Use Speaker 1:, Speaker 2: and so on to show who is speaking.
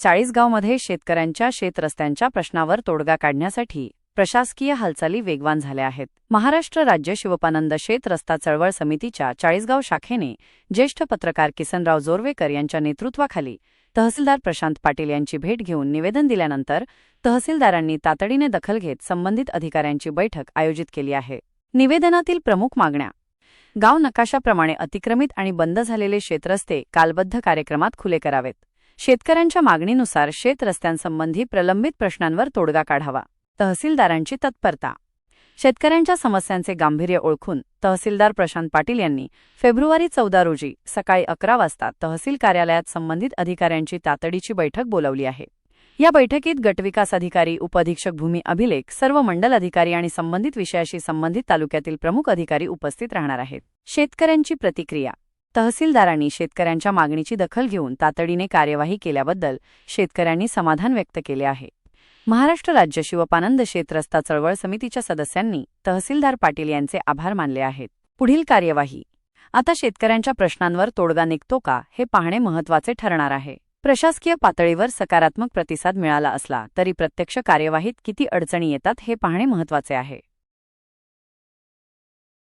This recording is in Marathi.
Speaker 1: चाळीसगावमध्ये शेतकऱ्यांच्या शेतरस्त्यांच्या प्रश्नावर तोडगा काढण्यासाठी प्रशासकीय हालचाली वेगवान झाल्या आहेत. महाराष्ट्र राज्य शिवपानंद शेत रस्ता चळवळ समितीच्या चाळीसगाव शाखेने ज्येष्ठ पत्रकार किसनराव जोरवेकर यांच्या नेतृत्वाखाली तहसीलदार प्रशांत पाटील यांची भेट घेऊन निवेदन दिल्यानंतर तहसीलदारांनी तातडीने दखल घेत संबंधित अधिकाऱ्यांची बैठक आयोजित केली आहे. निवेदनातील प्रमुख मागण्या. गाव नकाशाप्रमाणे अतिक्रमित आणि बंद झालेले शेतरस्ते कालबद्ध कार्यक्रमात खुले करावेत. शेतकऱ्यांच्या मागणीनुसार शेत रस्त्यांसंबंधी प्रलंबित प्रश्नांवर तोडगा काढावा. तहसीलदारांची तत्परता. शेतकऱ्यांच्या समस्यांचे गांभीर्य ओळखून तहसीलदार प्रशांत पाटील यांनी फेब्रुवारी चौदा रोजी सकाळी अकरा वाजता तहसील कार्यालयात संबंधित अधिकाऱ्यांची तातडीची बैठक बोलावली आहे. या बैठकीत गटविकास अधिकारी उपअधीक्षक भूमी अभिलेख सर्व मंडल अधिकारी आणि संबंधित विषयाशी संबंधित तालुक्यातील प्रमुख अधिकारी उपस्थित राहणार आहेत. शेतकऱ्यांची प्रतिक्रिया. तहसीलदारांनी शेतकऱ्यांच्या मागणीची दखल घेऊन तातडीने कार्यवाही केल्याबद्दल शेतकऱ्यांनी समाधान व्यक्त केले आहे. महाराष्ट्र राज्य शिवपानंद शेतरस्ता चळवळ समितीच्या सदस्यांनी तहसीलदार पाटील यांचे आभार मानले आहेत. पुढील कार्यवाही. आता शेतकऱ्यांच्या प्रश्नांवर तोडगा निघतो का हे पाहणे महत्त्वाचे ठरणार आहे. प्रशासकीय पातळीवर सकारात्मक प्रतिसाद मिळाला असला तरी प्रत्यक्ष कार्यवाहीत किती अडचणी येतात हे पाहणे महत्त्वाचे आहे.